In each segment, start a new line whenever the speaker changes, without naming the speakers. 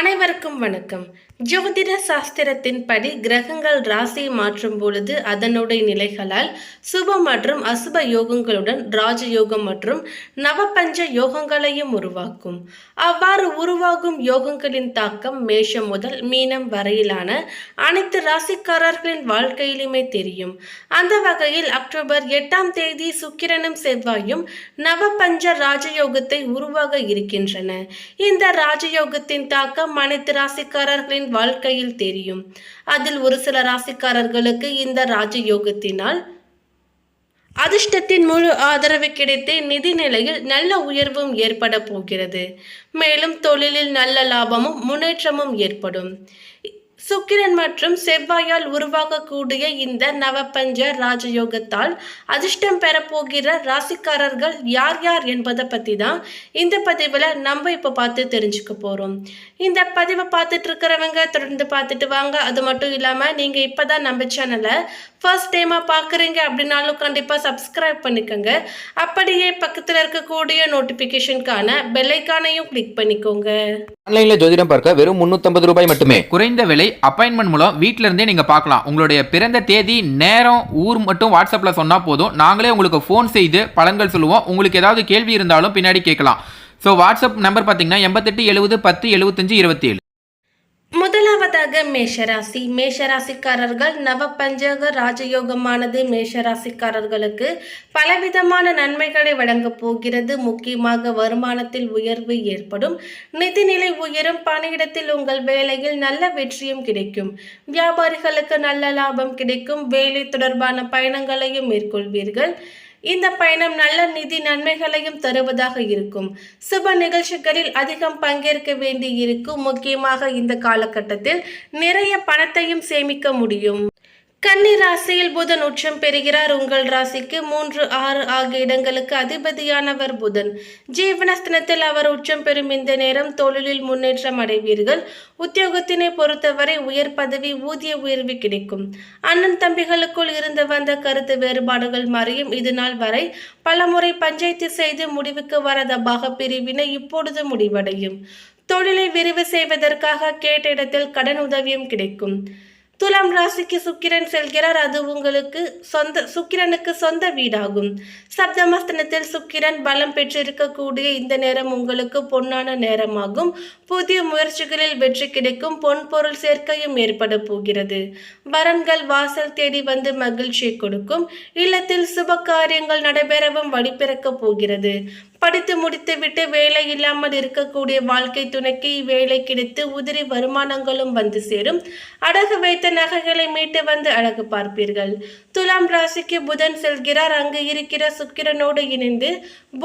அனைவருக்கும் வணக்கம். ஜோதிட சாஸ்திரத்தின்படி கிரகங்கள் ராசியை மாற்றும் பொழுது அதனுடைய நிலைகளால் சுப மற்றும் அசுப யோகங்களுடன் ராஜயோகம் மற்றும் நவபஞ்ச யோகங்களையும் உருவாக்கும். அவ்வாறு உருவாகும் யோகங்களின் தாக்கம் மேஷம் முதல் மீனம் வரையிலான அனைத்து ராசிக்காரர்களின் வாழ்க்கையிலுமே தெரியும். அந்த வகையில் அக்டோபர் எட்டாம் தேதி சுக்கிரனும் செவ்வாயும் நவபஞ்ச ராஜயோகத்தை உருவாக இருக்கின்றன. இந்த ராஜயோகத்தின் தாக்கம் அனைத்து ராசிக்காரர்களின் வாழ்க்கையில் தெரியும். அதில் ஒரு சில ராசிக்காரர்களுக்கு இந்த ராஜயோகத்தினால் அதிர்ஷ்டத்தின் முழு ஆதரவு கிடைத்து நிதி நிலையில் நல்ல உயர்வும் ஏற்பட போகிறது. மேலும் தொழிலில் நல்ல லாபமும் முன்னேற்றமும் ஏற்படும். சுக்கிரன் மற்றும் செவ்வாயால் உருவாகக்கூடிய இந்த நவபஞ்ச ராஜயோகத்தால் அதிர்ஷ்டம் பெறப்போகிற ராசிக்காரர்கள் யார் யார் என்பதை பற்றி தான் இந்த பதிவில் நம்ம இப்போ பார்த்து தெரிஞ்சுக்க போகிறோம் இந்த பதிவை பார்த்துட்டு இருக்கிறவங்க தொடர்ந்து பார்த்துட்டு வாங்க. அது மட்டும் இல்லாமல் நீங்கள் இப்போ தான் நம்ம சேனலை ஃபர்ஸ்ட் டைமாக பார்க்குறீங்க அப்படின்னாலும் கண்டிப்பாக சப்ஸ்கிரைப் பண்ணிக்கோங்க. அப்படியே பக்கத்தில் இருக்கக்கூடிய நோட்டிஃபிகேஷனுக்கான பெல்லைக்கானையும் கிளிக் பண்ணிக்கோங்க.
ஆன்லைன்ல ஜோதிடம் பார்க்க வெறும் 350 ரூபாய் மட்டுமே.
குறைந்த விலை அப்பாயின்மெண்ட் மூலம் வீட்ல இருந்தே நீங்க பார்க்கலாம். உங்களுடைய பிறந்த தேதி நேரம் ஊர் மட்டும் வாட்ஸ்அப்ல சொன்னா போதும். நாங்களே உங்களுக்கு ஃபோன் செய்து பலன்கள் சொல்லுவோம். உங்களுக்கு ஏதாவது கேள்வி இருந்தாலும் பின்னாடி கேட்கலாம். ஸோ வாட்ஸ்அப் நம்பர் பார்த்தீங்கன்னா எண்பத்தெட்டு எழுபது பத்து எழுபத்தஞ்சு இருபத்தி ஏழு
முதலாவதாக மேஷராசி. மேஷராசிக்காரர்கள் நவபஞ்சக ராஜயோகமானது. மேஷராசிக்காரர்களுக்கு பலவிதமான நன்மைகளை வழங்கப் போகிறது. முக்கியமாக வருமானத்தில் உயர்வு ஏற்படும். நிதிநிலை உயரும். பணியிடத்தில் உங்கள் வேலையில் நல்ல வெற்றியும் கிடைக்கும். வியாபாரிகளுக்கு நல்ல லாபம் கிடைக்கும். வேலை தொடர்பான பயணங்களையும் மேற்கொள்வீர்கள். இந்த பயணம் நல்ல நிதி நன்மைகளையும் தருவதாக இருக்கும். சுப நிகழ்ச்சிகளில் அதிகம் பங்கேற்க வேண்டி இருக்கும் முக்கியமாக இந்த காலகட்டத்தில் நிறைய பணத்தையும் சேமிக்க முடியும். கன்னி ராசியில் புதன் உச்சம் பெறுகிறார். உங்கள் ராசிக்கு மூன்று ஆறு ஆகிய இடங்களுக்கு அதிபதியானவர் புதன். ஜீவனஸ்தனத்தில் அவர் உச்சம் பெறும் இந்த நேரம் தொழிலில் முன்னேற்றம் அடைவீர்கள். உத்தியோகத்தினை பொறுத்தவரை உயர் பதவி ஊதிய உயர்வு கிடைக்கும். அண்ணன் தம்பிகளுக்குள் இருந்து வந்த கருத்து வேறுபாடுகள் மறையும். இது நாள் வரை பலமுறை பஞ்சாயத்து செய்து முடிவுக்கு வரதபாக பிரிவினை இப்பொழுது முடிவடையும். தொழிலை விரிவு செய்வதற்காக கேட்ட இடத்தில் கடன் உதவியும் கிடைக்கும். துலாம் ராசிக்கு சுக்கிரன் செல்கிறார். அது உங்களுக்கு சொந்த சுக்கிரனுக்கு சொந்த வீடாகும். சப்தமஸ்தனத்தில் சுக்கிரன் பலம் பெற்றிருக்கக்கூடிய இந்த நேரம் உங்களுக்கு பொன்னான நேரமாகும். புதிய முயற்சிகளில் வெற்றி கிடைக்கும். பொன் பொருள் சேர்க்கையும் ஏற்பட போகிறது. வரன்கள் வாசல் தேடி வந்து மகிழ்ச்சியை கொடுக்கும். இல்லத்தில் சுப காரியங்கள் நடைபெறவும் வழிபிறக்கப் போகிறது. படித்து முடித்துவிட்டு வேலை இல்லாமல் இருக்கக்கூடிய வாழ்க்கை துணைக்கு வேலை கிடைத்து உதிரி வருமானங்களும் வந்து சேரும். அடகு வைத்த நகைகளை மீட்டு வந்து அழகு பார்ப்பீர்கள். துலாம் ராசிக்கு புதன் செல்கிறார். அங்கு இருக்கிற சுக்கிரனோடு இணைந்து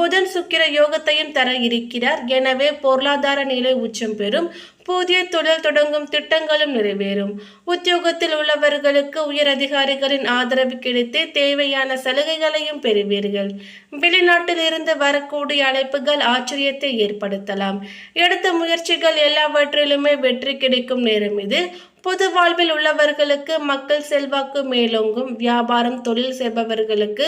புதன் சுக்கிர யோகத்தையும் தர இருக்கிறார். எனவே பொருளாதார நிலை உச்சம் பெறும். புதிய தொழில் தொடங்கும் திட்டங்களும் நிறைவேறும். உத்தியோகத்தில் உள்ளவர்களுக்கு உயர் அதிகாரிகளின் ஆதரவு கிடைத்து தேவையான சலுகைகளையும் பெறுவீர்கள். வெளிநாட்டில் இருந்து வரக்கூடிய அழைப்புகள் ஆச்சரியத்தை ஏற்படுத்தலாம். எடுத்த முயற்சிகள் எல்லாவற்றிலுமே வெற்றி கிடைக்கும் நேரம் இது. பொது வாழ்வில் உள்ளவர்களுக்கு மக்கள் செல்வாக்கு மேலோங்கும் வியாபாரம் தொழில் செய்பவர்களுக்கு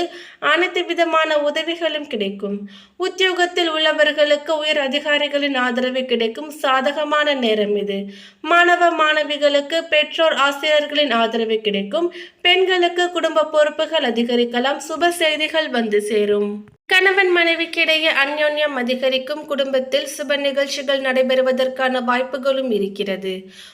அனைத்து விதமான உதவிகளும் கிடைக்கும். உத்தியோகத்தில் உள்ளவர்களுக்கு உயர் அதிகாரிகளின் ஆதரவு கிடைக்கும். சாதகமான நேரம் இது. மாணவ மாணவிகளுக்கு பெற்றோர் ஆசிரியர்களின் ஆதரவு கிடைக்கும். பெண்களுக்கு குடும்ப பொறுப்புகள் அதிகரிக்கலாம். சுப செய்திகள் வந்து சேரும். கணவன் மனைவிக்கிடையே அந்யோன்யம் அதிகரிக்கும் குடும்பத்தில் சுப நிகழ்ச்சிகள் நடைபெறுவதற்கான வாய்ப்புகளும் இருக்கிறது.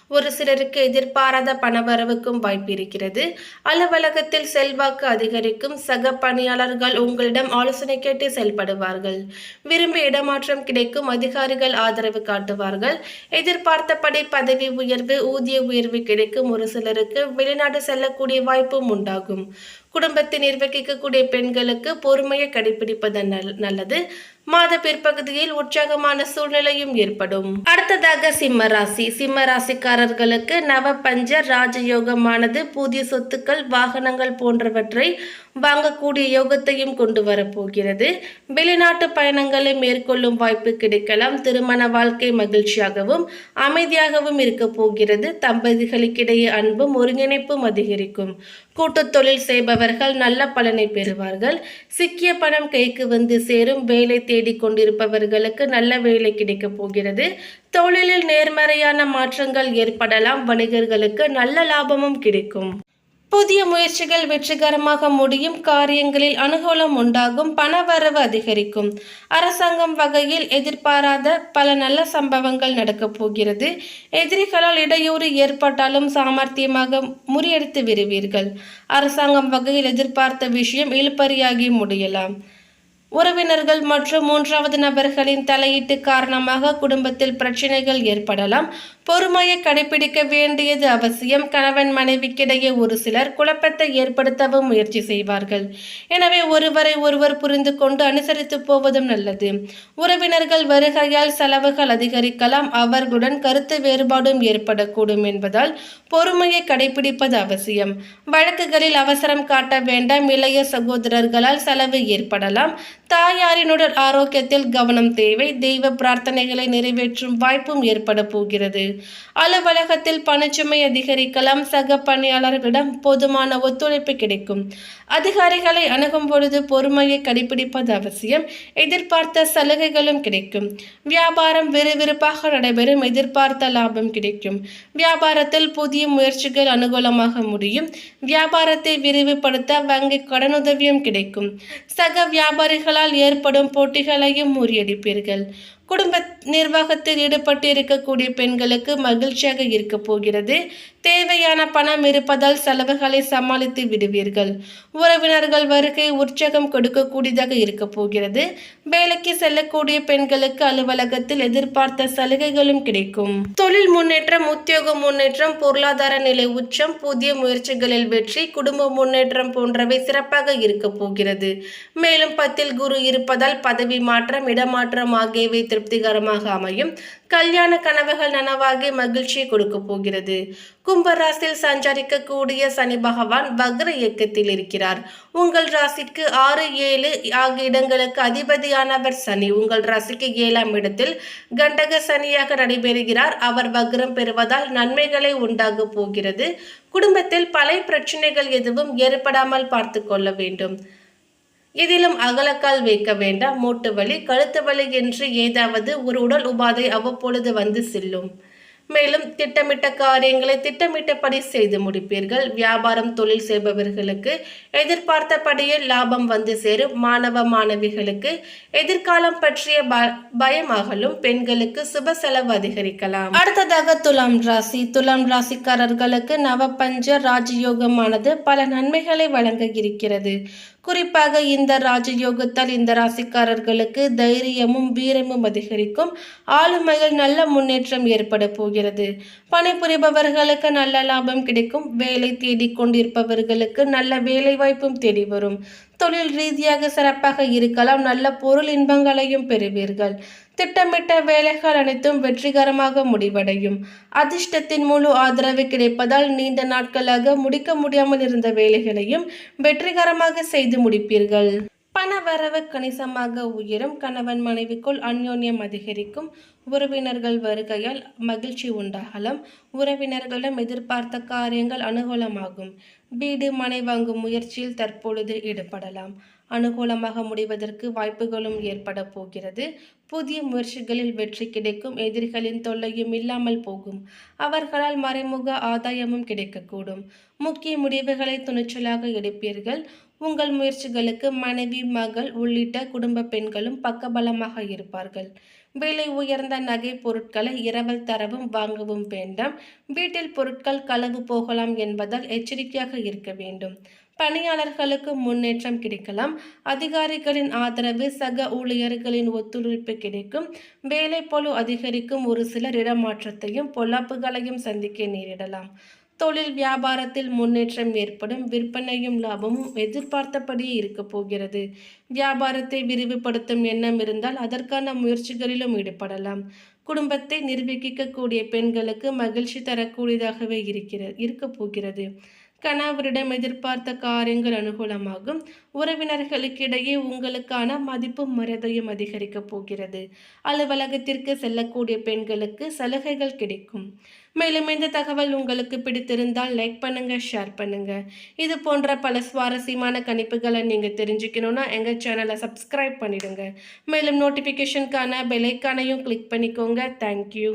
ஒரு சிலருக்கு எதிர்பாராத பணவரவுக்கும் வாய்ப்பு இருக்கிறது. அலுவலகத்தில் செல்வாக்கு அதிகரிக்கும் சக பணியாளர்கள் உங்களிடம் ஆலோசனை கேட்டு செயல்படுவார்கள். விரும்பி இடமாற்றம் கிடைக்கும் அதிகாரிகள் ஆதரவு காட்டுவார்கள். எதிர்பார்த்தபடி பதவி உயர்வு ஊதிய உயர்வு கிடைக்கும் ஒரு சிலருக்கு வெளிநாடு செல்லக்கூடிய வாய்ப்பும் உண்டாகும். குடும்பத்தை நிர்வகிக்கக்கூடிய பெண்களுக்கு பொறுமையை கடைபிடிப்பது நல்- நல்லது. மாத பிற்பகுதியில் உற்சாகமான சூழ்நிலையும் ஏற்படும். அடுத்ததாக சிம்ம ராசி. சிம்ம ராசிக்காரர்களுக்கு நவ பஞ்ச ராஜயோகமானது புதிய சொத்துக்கள் வாகனங்கள் போன்றவற்றை வாங்கக்கூடிய யோகத்தையும் கொண்டு வரப்போகிறது. வெளிநாட்டு பயணங்களை மேற்கொள்ளும் வாய்ப்பு கிடைக்கலாம். திருமண வாழ்க்கை மகிழ்ச்சியாகவும் அமைதியாகவும் இருக்க போகிறது. தம்பதிகளுக்கிடையே அன்பும் ஒருங்கிணைப்பும் அதிகரிக்கும். கூட்டுத் தொழில் செய்பவர்கள் நல்ல பலனை பெறுவார்கள். சிக்கிய பணம் கைக்கு வந்து சேரும். வேலை தேடிக்கொண்டிருப்பவர்களுக்கு நல்ல வேலை கிடைக்கப் போகிறது. தொழிலில் நேர்மறையான மாற்றங்கள் ஏற்படலாம். வணிகர்களுக்கு நல்ல லாபமும் கிடைக்கும். புதிய முயற்சிகள் வெற்றிகரமாக முடியும். காரியங்களில் அனுகூலம் உண்டாகும். பணவரவு அதிகரிக்கும். அரசாங்கம் வகையில் எதிர்பாராத பல நல்ல சம்பவங்கள் நடக்கப் போகிறது. எதிரிகளால் இடையூறு ஏற்பட்டாலும் சாமர்த்தியமாக முறியடித்து விடுவீர்கள். அரசாங்கம் வகையில் எதிர்பார்த்த விஷயம் இழுபறியாகி முடியலாம். உறவினர்கள் மற்றும் மூன்றாவது நபர்களின் தலையீட்டு காரணமாக குடும்பத்தில் பிரச்சனைகள் ஏற்படலாம். பொறுமையை கடைபிடிக்க வேண்டியது அவசியம். கணவன் மனைவிக்கிடையே ஒரு சிலர் குழப்பத்தை ஏற்படுத்தவும் முயற்சி செய்வார்கள். எனவே ஒருவரை ஒருவர் புரிந்து கொண்டு அனுசரித்து போவதும் நல்லது. உறவினர்கள் வருகையால் செலவுகள் அதிகரிக்கலாம். அவர்களுடன் கருத்து வேறுபாடும் ஏற்படக்கூடும் என்பதால் பொறுமையை கடைபிடிப்பது அவசியம். வழக்குகளில் அவசரம் காட்ட வேண்டாம். இளைய சகோதரர்களால் செலவு ஏற்படலாம். தாயாரினுடன் ஆரோக்கியத்தில் கவனம் தேவை. தெய்வ பிரார்த்தனைகளை நிறைவேற்றும் வாய்ப்பும் ஏற்பட போகிறது. அலுவலகத்தில் பணிச்சுமை அதிகரிக்கலாம். சக பணியாளர்களிடம் போதுமான ஒத்துழைப்பு கிடைக்கும். அதிகாரிகளை அணுகும் பொழுது பொறுமையை கடைபிடிப்பது அவசியம். எதிர்பார்த்த சலுகைகளும் கிடைக்கும். வியாபாரம் விறுவிறுப்பாக நடைபெறும். எதிர்பார்த்த லாபம் கிடைக்கும். வியாபாரத்தில் புதிய முயற்சிகள் அனுகூலமாக முடியும். வியாபாரத்தை விரிவுபடுத்த வங்கி கடனுதவியும் கிடைக்கும். சக வியாபாரிகள் உங்களால் ஏற்படும் போட்டிகளையும் முறியடிப்பீர்கள். குடும்ப நிர்வாகத்தில் ஈடுபட்டு இருக்கக்கூடிய பெண்களுக்கு மகிழ்ச்சியாக இருக்க போகிறது. தேவையான பணம் இருப்பதால் செலவுகளை சமாளித்து விடுவீர்கள். உறவினர்கள் வருகை உற்சாகம் கொடுக்கக்கூடியதாக இருக்க போகிறது. வேலைக்கு செல்லக்கூடிய பெண்களுக்கு அலுவலகத்தில் எதிர்பார்த்த சலுகைகளும் கிடைக்கும். தொழில் முன்னேற்றம் உத்தியோக முன்னேற்றம் பொருளாதார நிலை உச்சம் புதிய முயற்சிகளில் வெற்றி குடும்ப முன்னேற்றம் போன்றவை சிறப்பாக இருக்க போகிறது. மேலும் பத்தில் குரு இருப்பதால் பதவி மாற்றம் இடமாற்றம் ஆகியவை திருப்திகரமாக அமையும். கல்யாண கனவுகள் நனவாகி மகிழ்ச்சியை கொடுக்க போகிறது. கும்பராசில் சஞ்சரிக்கக்கூடிய சனி பகவான் வக்ர இயக்கத்தில் இருக்கிறார். உங்கள் ராசிக்கு ஆறு ஏழு ஆகிய இடங்களுக்கு அதிபதியானவர் சனி. உங்கள் ராசிக்கு ஏழாம் இடத்தில் கண்டக சனியாக நடைபெறுகிறார். அவர் வக்ரம் பெறுவதால் நன்மைகளை உண்டாக போகிறது. குடும்பத்தில் பல பிரச்சனைகள் எதுவும் ஏற்படாமல் பார்த்து கொள்ள வேண்டும். இதிலும் அகலக்கால் வைக்க வேண்டாம். மூட்டு வலி கழுத்து வலி என்று ஏதாவது ஒரு உடல் உபாதை அவ்வப்பொழுது வந்து செல்லும். மேலும் திட்டமிட்ட காரியங்களை திட்டமிட்டபடி செய்து முடிப்பீர்கள். வியாபாரம் தொழில் செய்பவர்களுக்கு எதிர்பார்த்தபடியே லாபம் வந்து சேரும். மாணவ மாணவிகளுக்கு எதிர்காலம் பற்றிய ப- பயம் அகலும். பெண்களுக்கு சுப செலவு அதிகரிக்கலாம். அடுத்ததாக துலாம் ராசி. துலாம் ராசிக்காரர்களுக்கு நவபஞ்ச ராஜயோகமானது பல நன்மைகளை வழங்க இருக்கிறது. குறிப்பாக இந்த ராஜயோகத்தால் இந்த ராசிக்காரர்களுக்கு தைரியமும் வீரமும் அதிகரிக்கும். ஆளுமையில் நல்ல முன்னேற்றம் ஏற்பட போகிறது. பணிபுரிபவர்களுக்கு நல்ல லாபம் கிடைக்கும். வேலை தேடிக் கொண்டிருப்பவர்களுக்கு நல்ல வேலை வாய்ப்பும் தேடி வரும். தொழில் ரீதியாக சிறப்பாக இருக்கலாம். நல்ல பொருள் இன்பங்களையும் பெறுவீர்கள். திட்டமிட்ட வேலைகள் அனைத்தும் வெற்றிகரமாக முடிவடையும். அதிர்ஷ்டத்தின் முழு ஆதரவு கிடைப்பதால் நீண்ட நாட்களாக முடிக்க முடியாமல் இருந்த வேலைகளையும் வெற்றிகரமாக செய்து முடிப்பீர்கள். பணவரவு கணிசமாக உயரும். கணவன் மனைவிக்குள் அந்யோன்யம் அதிகரிக்கும். உறவினர்கள் வருகையால் மகிழ்ச்சி உண்டாகலாம். உறவினர்களிடம் எதிர்பார்த்த காரியங்கள் அனுகூலமாகும். வீடு மனை வாங்கும் முயற்சியில் தற்பொழுது ஈடுபடலாம். அனுகூலமாக முடிவதற்கு வாய்ப்புகளும் ஏற்பட போகிறது. புதிய முயற்சிகளில் வெற்றி கிடைக்கும் எதிரிகளின் தொல்லையும் இல்லாமல் போகும். அவர்களால் மறைமுக ஆதாயமும் கிடைக்கக்கூடும். முக்கிய முடிவுகளை துணிச்சலாக எடுப்பீர்கள். உங்கள் முயற்சிகளுக்கு மனைவி மகள் உள்ளிட்ட குடும்ப பெண்களும் பக்கபலமாக இருப்பார்கள். விலை உயர்ந்த நகை பொருட்களை இரவல் தரவும் வாங்கவும் வேண்டாம். வீட்டில் பொருட்கள் களவு போகலாம் என்பதால் எச்சரிக்கையாக இருக்க வேண்டும். பணியாளர்களுக்கு முன்னேற்றம் கிடைக்கலாம். அதிகாரிகளின் ஆதரவு சக ஊழியர்களின் ஒத்துழைப்பு கிடைக்கும். வேலை பொழு அதிகரிக்கும் ஒரு சிலர் இடமாற்றத்தையும் பொல்லாப்புகளையும் சந்திக்க நேரிடலாம். தொழில் வியாபாரத்தில் முன்னேற்றம் ஏற்படும் விற்பனையும் லாபமும் எதிர்பார்த்தபடியே இருக்கப் போகிறது. வியாபாரத்தை விரிவுபடுத்தும் எண்ணம் இருந்தால் அதற்கான முயற்சிகளிலும் ஈடுபடலாம். குடும்பத்தை நிர்வகிக்கக்கூடிய பெண்களுக்கு மகிழ்ச்சி தரக்கூடியதாகவே இருக்கிற இருக்கப் போகிறது. கணவரிடம் எதிர்பார்த்த காரியங்கள் அனுகூலமாகும். உறவினர்களுக்கிடையே உங்களுக்கான மதிப்பும் மரியாதையும் அதிகரிக்கப் போகிறது. அலுவலகத்திற்கு செல்லக்கூடிய பெண்களுக்கு சலுகைகள் கிடைக்கும். மேலும் இந்த தகவல் உங்களுக்கு பிடித்திருந்தால் லைக் பண்ணுங்க ஷேர் பண்ணுங்க. இது போன்ற பல சுவாரஸ்யமான கணிப்புகளை நீங்க தெரிஞ்சுக்கணும்னா எங்க சேனலை சப்ஸ்கிரைப் பண்ணிடுங்க. மேலும் நோட்டிஃபிகேஷனுக்கான பெலைக்கானையும் கிளிக் பண்ணிக்கோங்க. தேங்க்யூ